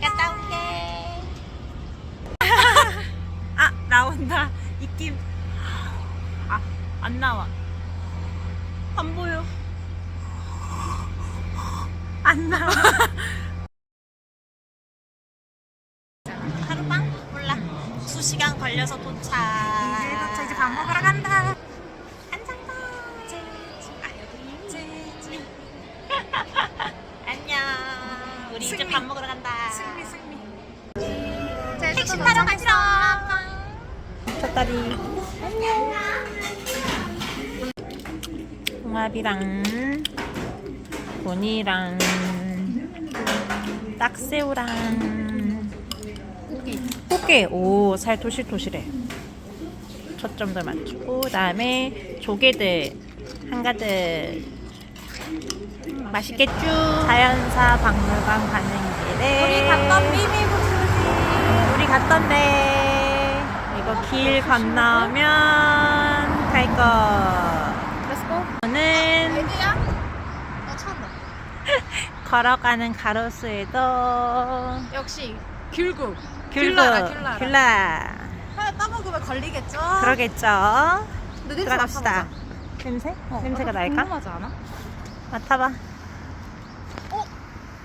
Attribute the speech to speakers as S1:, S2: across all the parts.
S1: 잘 갔다 올게.
S2: 아 나온다 입김 아 안 나와 안 보여 안 나와
S1: 하루방? 몰라. 두 시간 걸려서 도착.
S2: 이제 도착 이제 밥 먹으러 간다
S1: 우리 이제
S2: 승리.
S1: 밥 먹으러 간다.
S2: 승리 승리
S1: 택시 타러 가지러.
S2: 첫다리 홍합이랑 보니랑 딱새우랑. 꽃게 오살 토실토실해 초점도 맞추고 그다음에 조개들 한가득 맛있겠죠 자연사 박물관 가는 길에
S1: 우리 갔던 비비국수집.
S2: 우리 갔던데 이거 길 건너면 갈거. 저는? 걸어가는 가로수에도
S1: 역시 귤국. 귤라라. 귤라 하나 따먹으면 걸리겠죠?
S2: 그러겠죠 들어갑시다
S1: 맡아보자.
S2: 냄새?
S1: 어,
S2: 냄새가
S1: 어,
S2: 날까?
S1: 궁금하지 않아?
S2: 맡아봐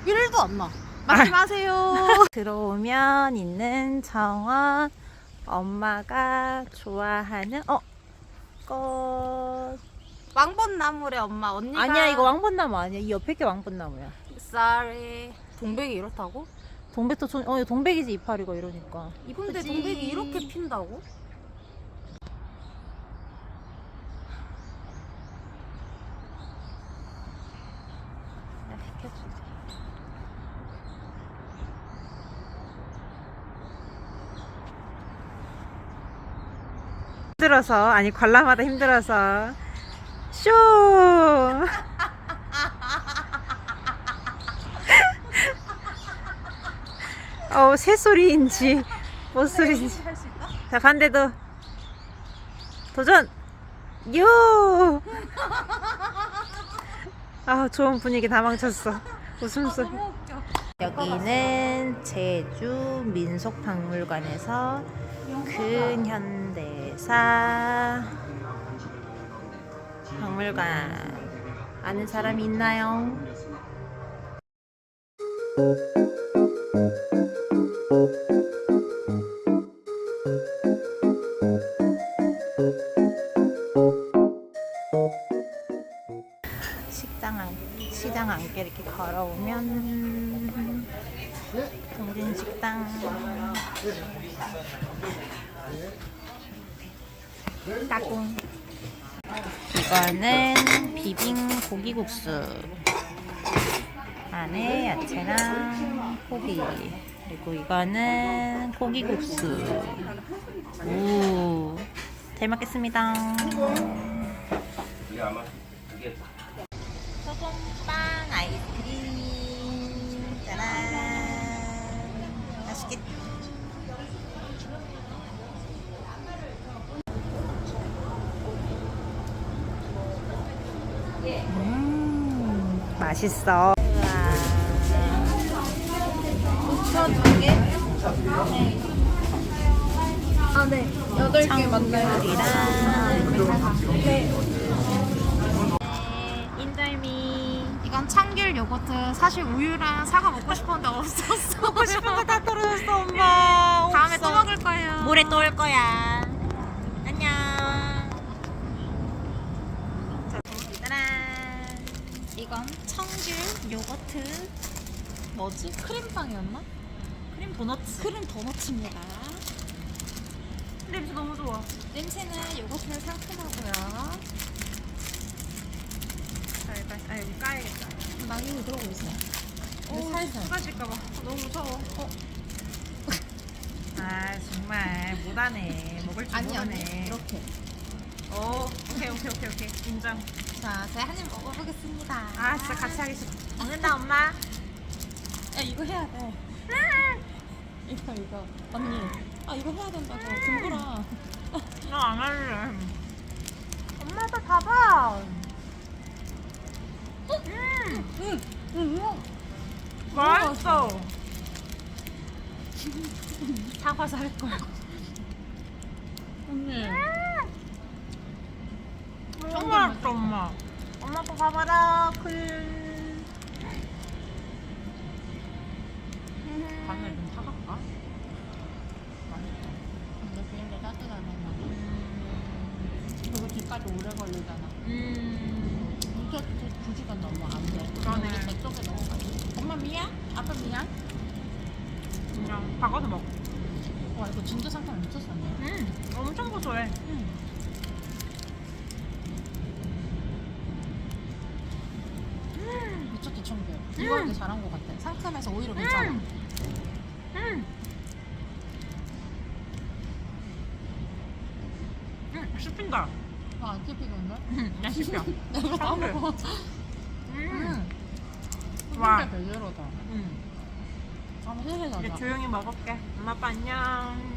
S1: 1도 안 나. 마세요.
S2: 들어오면 있는 정원 엄마가 좋아하는 어? 꽃
S1: 왕벚나물의 엄마 언니가
S2: 아니야 이거 왕벚나무 아니야 이 옆에 게 왕벚나무야
S1: Sorry. 동백이 이렇다고?
S2: 동백도 전- 어 동백이지 이파리가 이러니까 이쁘지?
S1: 동백이 이렇게 핀다고?
S2: 나 비켜주지 힘들어서 아니 관람하다 힘들어서 쇼 어 새소리인지 뭔 소리인지
S1: 할수 있다?
S2: 자 반대도 도전 요 아, 좋은 분위기 다 망쳤어. 웃음소리.
S1: 웃겨.
S2: 여기는 제주 민속박물관에서 근현대 사. 박물관. 아는 사람 있나요? 식당 안, 시장 안개 이렇게 걸어오면 동진 식당 따꿍 이거는 비빔 고기 국수. 안에 야채랑 고기. 그리고 이거는 고기 국수. 오 잘 먹겠습니다. 소금빵 아이스크림. 짜란. 맛있겠다 맛있어
S1: 저두 개? 아, 네. 여덟 개 맞나요? 네.
S2: 인절미
S1: 이건 참귤 요거트. 사실 우유랑 사과 먹고 싶었는데 없었어.
S2: 먹고 싶은 거 다 떨어졌어 엄마
S1: 다음에 또 먹을 거예요.
S2: 모레 또 올 거야 안녕 자, 짜란
S1: 이건 청귤 요거트. 뭐지? 크림빵이었나?
S2: 크림 도너츠
S1: 크림 도너츠입니다.
S2: 냄새 너무 좋아
S1: 냄새는 요거트는 상큼하고요.
S2: 자 일단 아 여기 까야겠다
S1: 망이 들어오고 있어요.
S2: 오
S1: 살살.
S2: 쏟아질까봐 너무 무서워 어. 아 정말 못하네 먹을 줄
S1: 아니
S2: 모르네
S1: 이렇게.
S2: 오 오케이 오케이 오케이 오케이. 인정.
S1: 자, 제가 한입 먹어보겠습니다.
S2: 아 진짜 같이 하기 싫어 먹는다 엄마.
S1: 야 이거 해야 돼. 이거 이거. 언니. 아 이거 해야 된다고. 금보라.
S2: 나안 할래. 엄마 도 봐봐 음!
S1: 응, 응, 응.
S2: 맛있어. 사과서 할 거야.
S1: 언니.
S2: 너무 맛있어 엄마. 엄마 거 봐봐라. 그.
S1: 간을 좀 사갈까? 맛있다. 근데 비행기 따뜻하면 그리고 뒤까지 오래 걸리잖아.
S2: 음.
S1: 진짜 두 시간 넘어 안 돼.
S2: 그러네.
S1: 우리 저쪽에 너무 가지. 엄마 미안? 아빠 미안?
S2: 그냥 바꿔서 먹.
S1: 와 이거 진짜 엄청 싸네.
S2: 음. 엄청 고소해.
S1: 응. 미쳤다 청개. 이거 이제 잘한 것 같아. 상큼해서 오히려 괜찮아.
S2: 음. 음. 음. 씹힌다.
S1: 아, tip이건데?
S2: 음. 야 씹혀.
S1: 내가
S2: 청개.
S1: 먹어.
S2: 음.
S1: 음.
S2: 와.
S1: 진짜 별로다.
S2: 음.
S1: 한번 해서
S2: 이제
S1: 가자.
S2: 조용히 먹을게. 엄마 아빠 안녕.